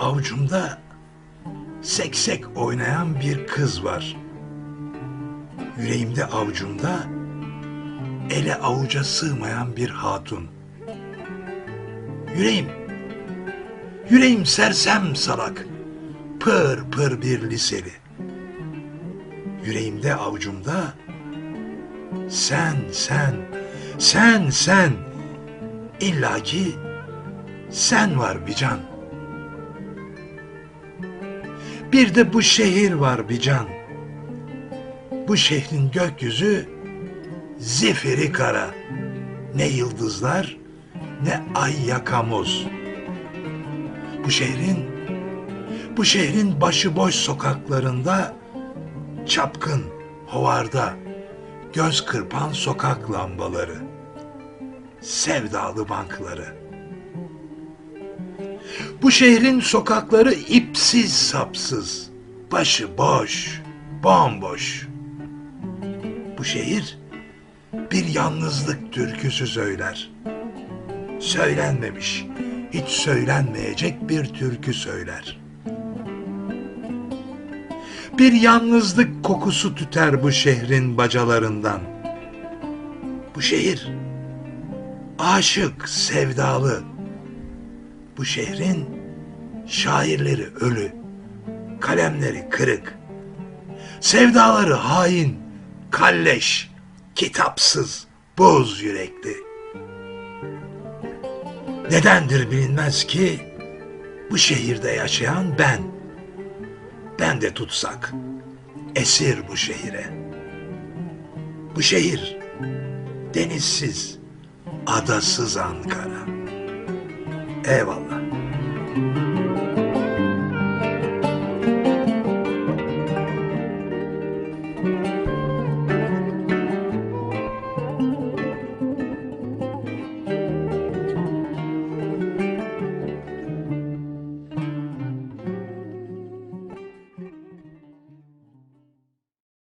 avucumda seksek oynayan bir kız var. Yüreğimde avucumda ele avuca sığmayan bir hatun. Yüreğim, yüreğim sersem salak, pır pır bir liseli. Yüreğimde avucumda sen, sen, sen, sen, illaki sen var bir can. Bir de bu şehir var bir can. Bu şehrin gökyüzü zifiri kara. Ne yıldızlar ne ay yakamoz. Bu şehrin bu şehrin başıboş sokaklarında çapkın, hovarda, göz kırpan sokak lambaları, sevdalı bankları. Bu şehrin sokakları ipsiz sapsız, başı boş, bomboş. Bu şehir bir yalnızlık türküsü söyler. Söylenmemiş, hiç söylenmeyecek bir türkü söyler. Bir yalnızlık kokusu tüter bu şehrin bacalarından. Bu şehir aşık, sevdalı. Bu şehrin şairleri ölü, kalemleri kırık. Sevdaları hain, kalleş, kitapsız, boz yürekli. Nedendir bilinmez ki bu şehirde yaşayan ben. Ben de tutsak, esir bu şehire. Bu şehir denizsiz, adasız Ankara. Eyvallah.